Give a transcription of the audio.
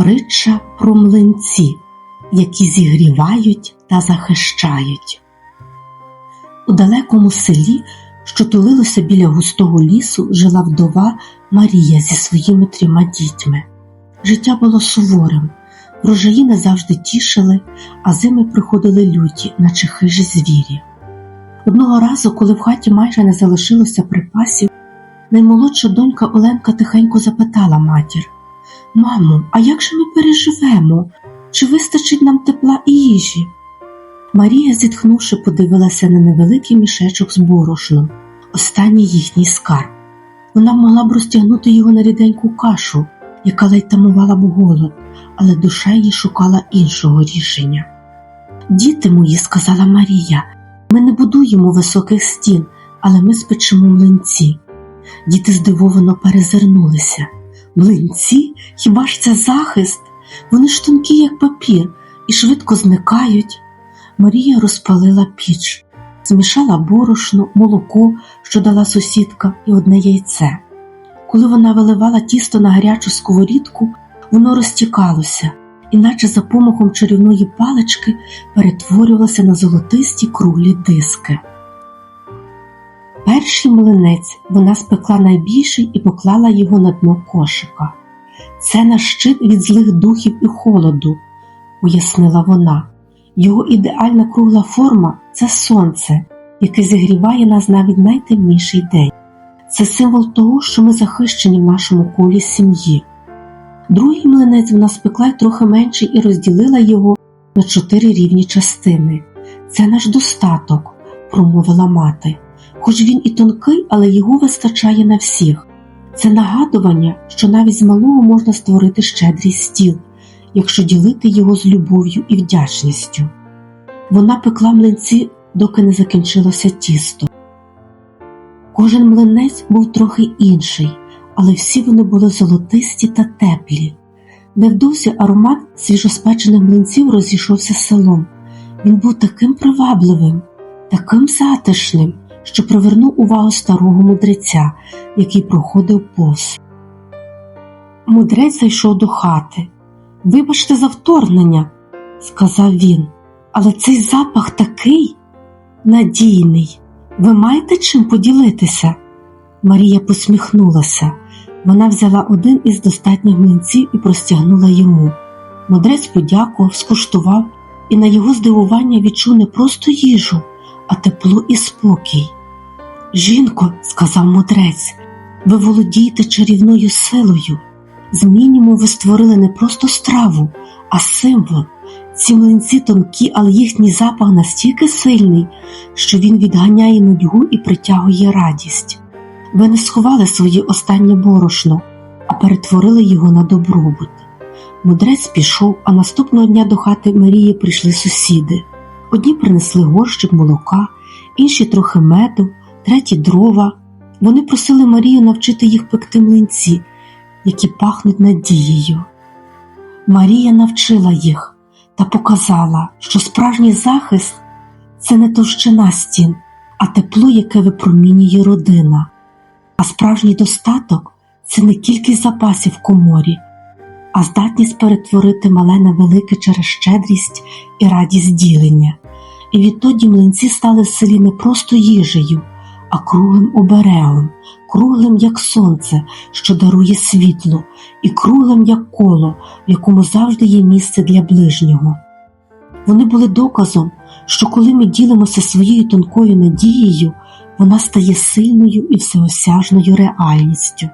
Притча про млинці, які зігрівають та захищають. У далекому селі, що тулилося біля густого лісу, жила вдова Марія зі своїми трьома дітьми. Життя було суворим, врожаї не завжди тішили, а зими приходили люті, наче хижі звірі. Одного разу, коли в хаті майже не залишилося припасів, наймолодша донька Оленка тихенько запитала матір Мамо, а як же ми переживемо? Чи вистачить нам тепла і їжі? Марія, зітхнувши, подивилася на невеликий мішечок з борошном, останній їхній скарб. Вона могла б розтягнути його на ріденьку кашу, яка ледь б голод, але душа її шукала іншого рішення. Діти мої, сказала Марія, ми не будуємо високих стін, але ми спечемо млинці. Діти здивовано перезирнулися. Млинці? Хіба ж це захист? Вони ж тонкі, як папір, і швидко зникають. Марія розпалила піч, змішала борошно, молоко, що дала сусідка, і одне яйце. Коли вона виливала тісто на гарячу сковорідку, воно розтікалося, і наче за помахом чарівної палички перетворювалося на золотисті круглі диски. Перший млинець вона спекла найбільший і поклала його на дно кошика. Це наш щит від злих духів і холоду, пояснила вона. Його ідеальна кругла форма це сонце, яке зігріває нас навіть найтемніший день. Це символ того, що ми захищені в нашому колі сім'ї. Другий млинець вона спекла й трохи менший і розділила його на чотири рівні частини. Це наш достаток, промовила мати. Хоч він і тонкий, але його вистачає на всіх. Це нагадування, що навіть з малого можна створити щедрий стіл, якщо ділити його з любов'ю і вдячністю. Вона пекла млинці, доки не закінчилося тісто. Кожен млинець був трохи інший, але всі вони були золотисті та теплі. Невдовзі аромат свіжоспечених млинців розійшовся селом. Він був таким привабливим, таким затишним, що привернув увагу старого мудреця, який проходив повз. Мудрець зайшов до хати. Вибачте за вторгнення, сказав він, але цей запах такий надійний. Ви маєте чим поділитися? Марія посміхнулася. Вона взяла один із достатніх млинців і простягнула йому. Мудрець подякував, скуштував і на його здивування відчув не просто їжу, а тепло і спокій. Жінко, сказав мудрець, ви володієте чарівною силою. З мінімум ви створили не просто страву, а символ. Ці млинці тонкі, але їхній запах настільки сильний, що він відганяє нудьгу і притягує радість. Ви не сховали своє останнє борошно, а перетворили його на добробут. Мудрець пішов, а наступного дня до хати Марії прийшли сусіди. Одні принесли горщик молока, інші трохи меду, треті дрова. Вони просили Марію навчити їх пекти млинці, які пахнуть надією. Марія навчила їх та показала, що справжній захист це не товщина стін, а тепло, яке випромінює родина. А справжній достаток це не кількість запасів в коморі, а здатність перетворити мале на велике через щедрість і радість ділення. І відтоді млинці стали в селі не просто їжею, а круглим оберегом, круглим, як сонце, що дарує світло, і круглим, як коло, в якому завжди є місце для ближнього. Вони були доказом, що коли ми ділимося своєю тонкою надією, вона стає сильною і всеосяжною реальністю.